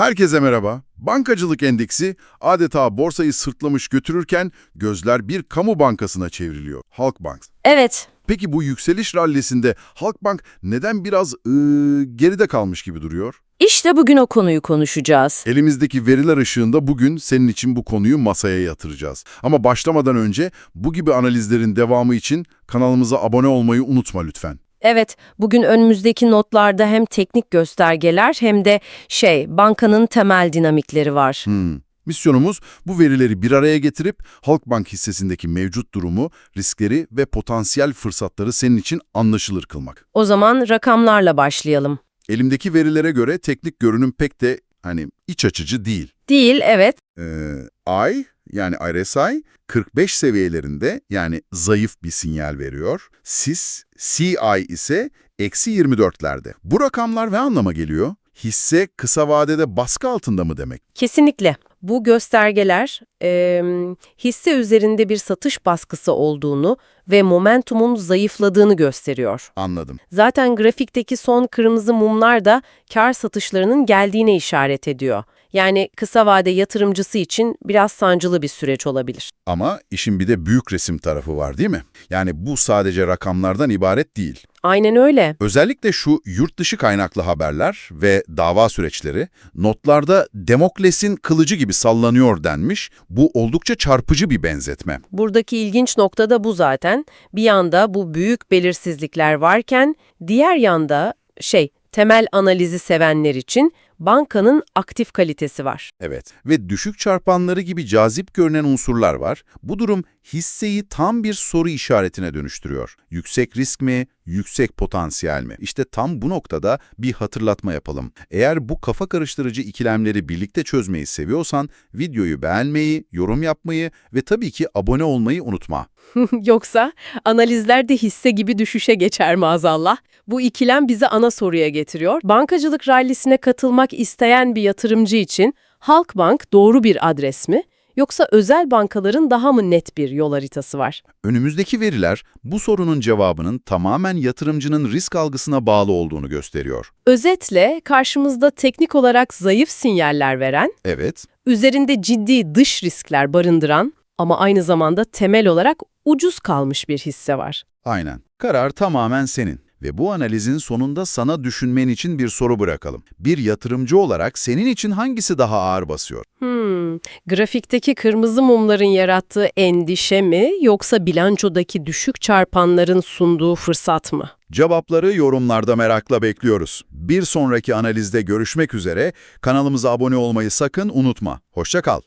Herkese merhaba. Bankacılık endeksi adeta borsayı sırtlamış götürürken gözler bir kamu bankasına çevriliyor. Halkbank. Evet, Peki bu yükseliş rallisinde Halkbank neden biraz ıı, geride kalmış gibi duruyor? işte bugün o konuyu konuşacağız. Elimizdeki veriler ışığında bugün senin için bu konuyu masaya yatıracağız. Ama başlamadan önce bu gibi analizlerin devamı için kanalımıza abone olmayı unutma lütfen. Evet, bugün önümüzdeki notlarda hem teknik göstergeler hem de şey, bankanın temel dinamikleri var. Hmm. Misyonumuz bu verileri bir araya getirip Halkbank hissesindeki mevcut durumu, riskleri ve potansiyel fırsatları senin için anlaşılır kılmak. O zaman rakamlarla başlayalım. Elimdeki verilere göre teknik görünüm pek de hani iç açıcı değil. Değil, evet. Ee, I yani RSI 45 seviyelerinde yani zayıf bir sinyal veriyor. SIS, CI ise eksi 24'lerde. Bu rakamlar ve anlama geliyor? Hisse kısa vadede baskı altında mı demek? Kesinlikle. Bu göstergeler e, hisse üzerinde bir satış baskısı olduğunu ve momentumun zayıfladığını gösteriyor. Anladım. Zaten grafikteki son kırmızı mumlar da kar satışlarının geldiğine işaret ediyor. Yani kısa vade yatırımcısı için biraz sancılı bir süreç olabilir. Ama işin bir de büyük resim tarafı var değil mi? Yani bu sadece rakamlardan ibaret değil. Aynen öyle. Özellikle şu yurt dışı kaynaklı haberler ve dava süreçleri notlarda Demokles'in kılıcı gibi sallanıyor denmiş. Bu oldukça çarpıcı bir benzetme. Buradaki ilginç nokta da bu zaten. Bir yanda bu büyük belirsizlikler varken diğer yanda şey temel analizi sevenler için bankanın aktif kalitesi var. Evet ve düşük çarpanları gibi cazip görünen unsurlar var. Bu durum hisseyi tam bir soru işaretine dönüştürüyor. Yüksek risk mi, yüksek potansiyel mi? İşte tam bu noktada bir hatırlatma yapalım. Eğer bu kafa karıştırıcı ikilemleri birlikte çözmeyi seviyorsan videoyu beğenmeyi, yorum yapmayı ve tabii ki abone olmayı unutma. Yoksa analizler de hisse gibi düşüşe geçer maazallah. Bu ikilem bizi ana soruya getiriyor. Bankacılık rallisine katılmak isteyen bir yatırımcı için Halkbank doğru bir adres mi? Yoksa özel bankaların daha mı net bir yol haritası var? Önümüzdeki veriler bu sorunun cevabının tamamen yatırımcının risk algısına bağlı olduğunu gösteriyor. Özetle karşımızda teknik olarak zayıf sinyaller veren, Evet, üzerinde ciddi dış riskler barındıran ama aynı zamanda temel olarak ucuz kalmış bir hisse var. aynen. Karar tamamen senin. Ve bu analizin sonunda sana düşünmen için bir soru bırakalım. Bir yatırımcı olarak senin için hangisi daha ağır basıyor? Hmm, grafikteki kırmızı mumların yarattığı endişe mi yoksa bilançodaki düşük çarpanların sunduğu fırsat mı? Cevapları yorumlarda merakla bekliyoruz. Bir sonraki analizde görüşmek üzere. Kanalımıza abone olmayı sakın unutma. Hoşça kal.